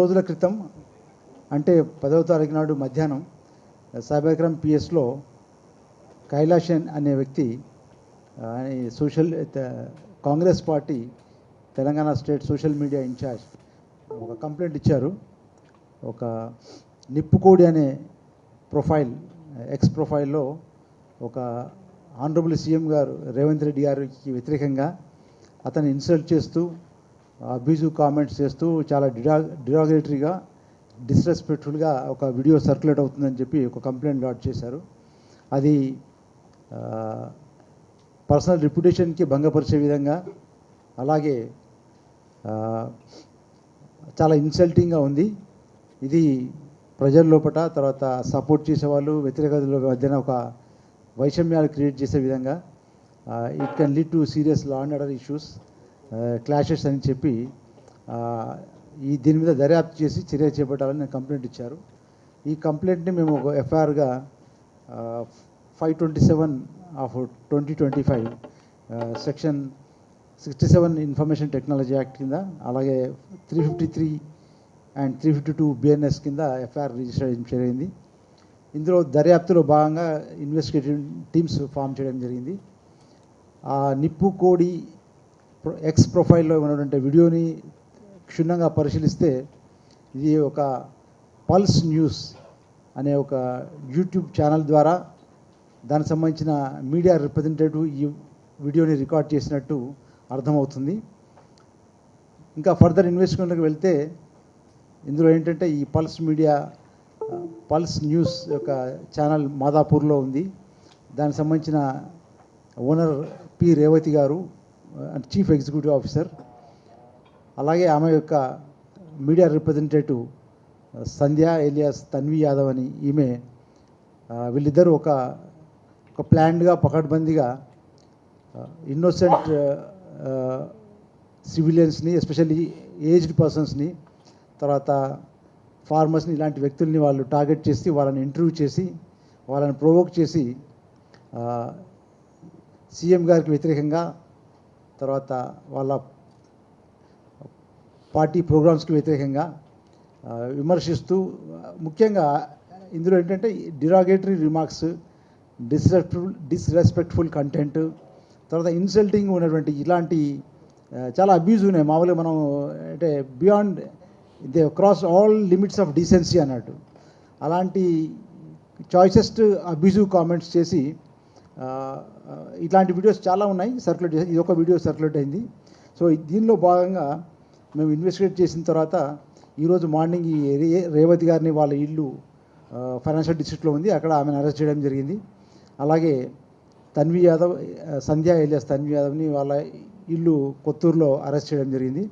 రోజుల క్రితం అంటే పదవ తారీఖు నాడు మధ్యాహ్నం సాయిబాగ్రామ్ పిఎస్లో కైలాషన్ అనే వ్యక్తి social Congress party Telangana state social media incharge ఒక కంప్లైంట్ ఇచ్చారు. ఒక నిప్పుకోడి అనే ప్రొఫైల్ ఎక్స్ ప్రొఫైల్లో ఒక ఆనరబుల్ సీఎం గారు రేవంత్ రెడ్డి గారికి వ్యతిరేకంగా అతను ఇన్సల్ట్ చేస్తూ అబ్యూజివ్ కామెంట్స్ చేస్తూ చాలా డిరా డిరాగరేటరీగా డిస్రెస్పెక్ట్ఫుల్గా ఒక వీడియో సర్క్యులేట్ అవుతుందని చెప్పి ఒక కంప్లైంట్ లాడ్ చేశారు. అది పర్సనల్ రిప్యుటేషన్కి భంగపరిచే విధంగా అలాగే చాలా ఇన్సల్టింగ్గా ఉంది. ఇది ప్రజల లోపట తర్వాత సపోర్ట్ చేసేవాళ్ళు వ్యతిరేకతల మధ్యన ఒక వైషమ్యాలు క్రియేట్ చేసే విధంగా it can lead to serious law and order issues clashes అని చెప్పి ఈ దీని మీద దర్యాప్తు చేసి చర్య చేపట్టాలని కంప్లైంట్ ఇచ్చారు. ఈ కంప్లైంట్ని మేము ఒక ఎఫ్ఐఆర్గా five twenty seven of twenty twenty five section sixty seven information technology act కింద అలాగే three fifty three and three fifty two BNS కింద ఎఫ్ఐఆర్ రిజిస్టర్ చేయడం ఇందులో దర్యాప్తులో భాగంగా ఇన్వెస్టిగేటివ్ టీమ్స్ ఫామ్ చేయడం జరిగింది. ఆ నిప్పు కోడి ఎక్స్ ప్రొఫైల్లో ఉన్నటువంటి వీడియోని క్షుణ్ణంగా పరిశీలిస్తే ఇది ఒక పల్స్ న్యూస్ అనే ఒక యూట్యూబ్ ఛానల్ ద్వారా దానికి సంబంధించిన మీడియా రిప్రజెంటేటివ్ ఈ వీడియోని రికార్డ్ చేసినట్టు అర్థమవుతుంది. ఇంకా ఫర్దర్ ఇన్వెస్టిగేషన్కి వెళ్తే ఇందులో ఏంటంటే ఈ పల్స్ మీడియా పల్స్ న్యూస్ యొక్క ఛానల్ మాదాపూర్లో ఉంది. దానికి సంబంధించిన ఓనర్ పి రేవతి గారు ఆ, చీఫ్ ఎగ్జిక్యూటివ్ ఆఫీసర్ అలాగే ఆమె యొక్క media representative Sandhya alias Tanvi Yadav అని ఈమె uh, వీళ్ళిద్దరూ ఒక ఒక ప్లాన్డ్గా పకడ్బందీగా ఇన్నోసెంట్ సివిలియన్స్ని ఎస్పెషల్లీ ఏజ్డ్ పర్సన్స్ని తర్వాత ఫార్మర్స్ని ఇలాంటి వ్యక్తుల్ని వాళ్ళు టార్గెట్ చేసి వాళ్ళని ఇంటర్వ్యూ చేసి వాళ్ళని ప్రొవోక్ చేసి uh, సీఎం గారికి వ్యతిరేకంగా తర్వాత వాళ్ళ పార్టీ ప్రోగ్రామ్స్కి వ్యతిరేకంగా విమర్శిస్తూ ముఖ్యంగా ఇందులో ఏంటంటే derogatory remarks disrespectful disrespectful content తర్వాత ఇన్సల్టింగ్ ఉన్నటువంటి ఇలాంటి చాలా అబ్యూజ్ ఉన్నాయి. మామూలుగా మనం అంటే beyond they cross all limits of decency అన్నట్టు. అలాంటి చాయిసెస్ట్ అబ్యూజివ్ కామెంట్స్ చేసి ఇట్లాంటి వీడియోస్ చాలా ఉన్నాయి. సర్క్యులేట్ చేసి ఇది ఒక వీడియో సర్క్యులేట్ అయింది సో దీనిలో భాగంగా మేము ఇన్వెస్టిగేట్ చేసిన తర్వాత ఈరోజు మార్నింగ్ ఈ రే- రేవతి గారిని వాళ్ళ ఇల్లు ఫైనాన్షియల్ డిస్ట్రిక్ట్లో ఉంది. అక్కడ ఆమెను అరెస్ట్ చేయడం జరిగింది. అలాగే తన్వి యాదవ్ సంధ్యా సంధ్య ఎలియాస్ తన్వి యాదవ్ని వాళ్ళ ఇల్లు కొత్తూరులో అరెస్ట్ చేయడం జరిగింది.